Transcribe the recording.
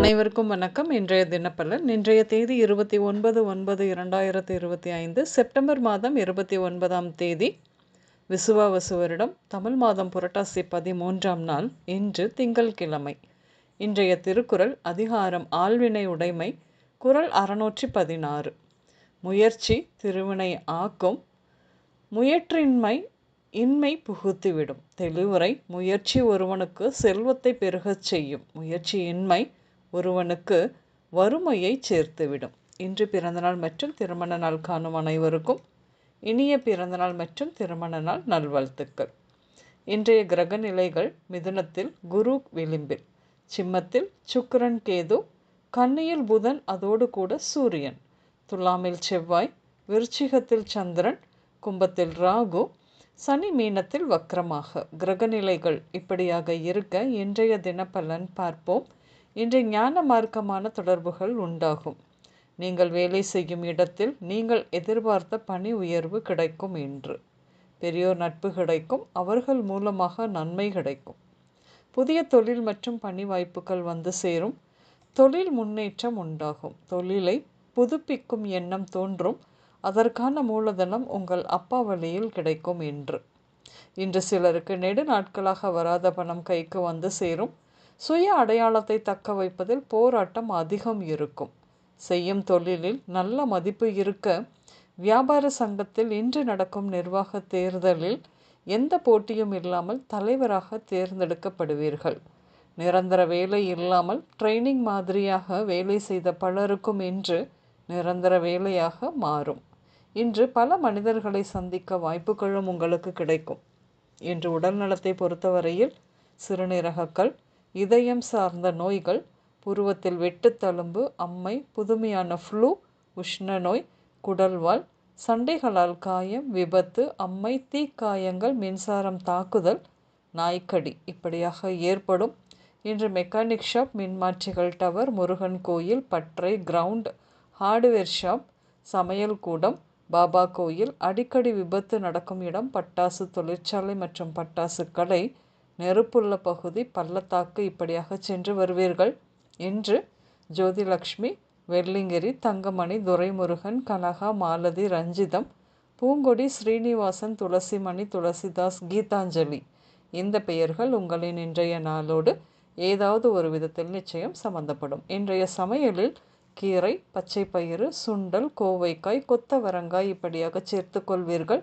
அனைவருக்கும் வணக்கம். இன்றைய தினப்பலன் இன்றைய தேதி இருபத்தி ஒன்பது ஒன்பது இரண்டாயிரத்தி இருபத்தி ஐந்து செப்டம்பர் மாதம் இருபத்தி ஒன்பதாம் தேதி விசுவாவசு வருடம் தமிழ் மாதம் புரட்டாசி பதிமூன்றாம் நாள் இன்று திங்கள்கிழமை. இன்றைய திருக்குறள் அதிகாரம் ஆழ்வினை உடைமை குரல் அறுநூற்றி பதினாறு. முயற்சி திருவினை ஆக்கும் முயற்றின்மை இன்மை புகுத்திவிடும். தெளிவுரை முயற்சி ஒருவனுக்கு செல்வத்தை பெருகச் செய்யும். முயற்சியின்மை ஒருவனுக்கு வறுமையை சேர்த்துவிடும். இன்று பிறந்தநாள் மற்றும் திருமண நாள் காணும் அனைவருக்கும் இனிய பிறந்தநாள் மற்றும் திருமண நாள் நல்வாழ்த்துக்கள். இன்றைய கிரக நிலைகள் மிதுனத்தில் குரு விளிம்பில். சிம்மத்தில் சுக்கரன் கேது கன்னியில் புதன் அதோடு கூட சூரியன். துலாமில் செவ்வாய் விருச்சிகத்தில் சந்திரன் கும்பத்தில் ராகு சனி மீனத்தில் வக்கரமாக கிரகநிலைகள் இப்படியாக இருக்க இன்றைய தினப்பலன் பார்ப்போம். இன்று ஞான மார்க்கமான தொடர்புகள் உண்டாகும். நீங்கள் வேலை செய்யும் இடத்தில் நீங்கள் எதிர்பார்த்த பணி உயர்வு கிடைக்கும் என்று. பெரியோர் நட்பு கிடைக்கும் அவர்கள் மூலமாக நன்மை கிடைக்கும். புதிய தொழில் மற்றும் பணி வாய்ப்புகள் வந்து சேரும். தொழில் முன்னேற்றம் உண்டாகும். தொழிலை புதுப்பிக்கும் எண்ணம் தோன்றும். அதற்கான மூலதனம் உங்கள் அப்பா வழியில் கிடைக்கும் என்று. இன்று சிலருக்கு நெடு நாட்களாக வராத பணம் கைக்கு வந்து சேரும். சுய அடையாளத்தை தக்க வைப்பதில் போராட்டம் அதிகம் இருக்கும். செய்யும் தொழிலில் நல்ல மதிப்பு இருக்க வியாபார சங்கத்தில் இன்று நடக்கும் நிர்வாக தேர்தலில் எந்த போட்டியும் இல்லாமல் தலைவராக தேர்ந்தெடுக்கப்படுவீர்கள். நிரந்தர வேலை இல்லாமல் ட்ரைனிங் மாதிரியாக வேலை செய்த பலருக்கும் இன்று நிரந்தர வேலையாக மாறும். இன்று பல மனிதர்களை சந்திக்க வாய்ப்புகளும் உங்களுக்கு கிடைக்கும். இன்று உடல் நலத்தை பொறுத்தவரையில் சிறுநீரகக்கல் இதயம் சார்ந்த நோய்கள் புருவத்தில் வெட்டுத்தழும்பு அம்மை புதுமையான ஃப்ளூ உஷ்ண நோய் குடல்வால் சண்டைகளால் காயம் விபத்து அம்மை தீக்காயங்கள் மின்சாரம் தாக்குதல் நாய்க்கடி இப்படியாக ஏற்படும். இன்று மெக்கானிக் ஷாப் மின்மாற்றிகள் டவர் முருகன் கோயில் பற்றை கிரவுண்ட் ஹார்டுவேர் ஷாப் சமையல் கூடம் பாபா கோயில் அடிக்கடி விபத்து நடக்கும் இடம் பட்டாசு தொழிற்சாலை மற்றும் பட்டாசு கடை நெருப்புள்ள பகுதி பள்ளத்தாக்கு இப்படியாக சென்று வருவீர்கள். என்று ஜோதிலக்ஷ்மி வெள்ளிங்கிரி தங்கமணி துரைமுருகன் கனகா மாலதி ரஞ்சிதம் பூங்கொடி ஸ்ரீனிவாசன் துளசிமணி துளசிதாஸ் கீதாஞ்சலி. இந்த பெயர்கள் உங்களின் இன்றைய நாளோடு ஏதாவது ஒரு விதத்தில் நிச்சயம் சம்பந்தப்படும். இன்றைய சமையலில் கீரை பச்சை பயிறு சுண்டல் கோவைக்காய் கொத்தவரங்காய் இப்படியாக சேர்த்து கொள்வீர்கள்.